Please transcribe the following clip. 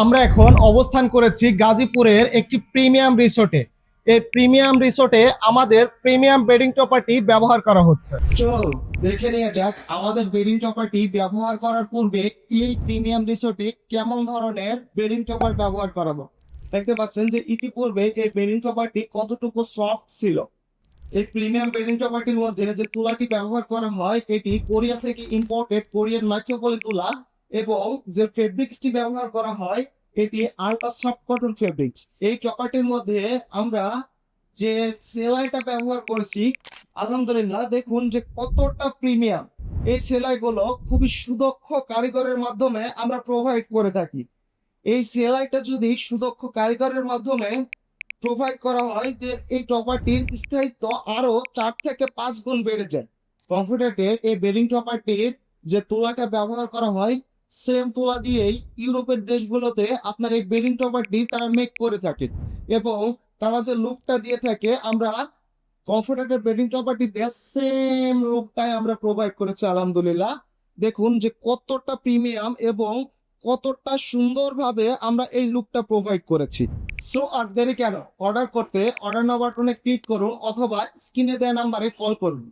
আমরা এখন অবস্থান করেছি গাজীপুরের একটি প্রিমিয়াম রিসোর্টে। এই প্রিমিয়াম রিসোর্টে আমাদের প্রিমিয়াম বেডিং টপারটি ব্যবহার করা হচ্ছে। চল দেখে নিয়ে যাক, আমাদের বেডিং টপারটি ব্যবহার করার পূর্বে এই প্রিমিয়াম রিসোর্টে কেমন ধরনের বেডিং টপার ব্যবহার করাবো? দেখতে পাচ্ছেন যে ইতিপূর্বে এই বেডিং টপারটি কতটুকু সফট ছিল। এই প্রিমিয়াম বেডিং টপারটির মধ্যে যে তুলাটি ব্যবহার করা হয়, এটি কোরিয়া থেকে ইম্পোর্টেড কোরিয়ান মাইক্রোপলি তুলা এবং যে ফেব্রিক্সটি ব্যবহার করা হয়, এটি আলট্রা সফট কটন ফেব্রিক্স এই টপারটির মধ্যে আমরা যে সেলাইটা ব্যবহার করেছি, আলহামদুলিল্লাহ দেখুন যে কতটা প্রিমিয়াম এই সেলাইগুলো খুবই সুদক্ষ কারিগরের মাধ্যমে আমরা প্রোভাইড করে থাকি। এই সেলাইটা যদি সুদক্ষ কারিগরের মাধ্যমে প্রোভাইড করা হয়, যে এই টপারটির স্থায়িত্ব আরও চার থেকে পাঁচ গুণ বেড়ে যায়। কম্পিউটারে এই বেডিং টপারটির যে তুলাটা ব্যবহার করা হয় সেম তুলা দিয়েই ইউরোপের দেশগুলোতে আপনার এই বেডিং টপারটি তারা মেক করে থাকে। এবং তারা যে লুকটা দিয়ে থাকে, আমরা কমফোর্টের বেডিং টপারটিতে সেম লুকটাই আমরা প্রোভাইড করেছি, আলহামদুলিল্লাহ। দেখুন যে কতটা প্রিমিয়াম এবং কতটা সুন্দরভাবে আমরা এই লুকটা প্রোভাইড করেছি। সো আর দেরি কেন? অর্ডার করতে অর্ডার বাটনে ক্লিক করুন অথবা স্ক্রিনে দেওয়া নাম্বারে কল করুন।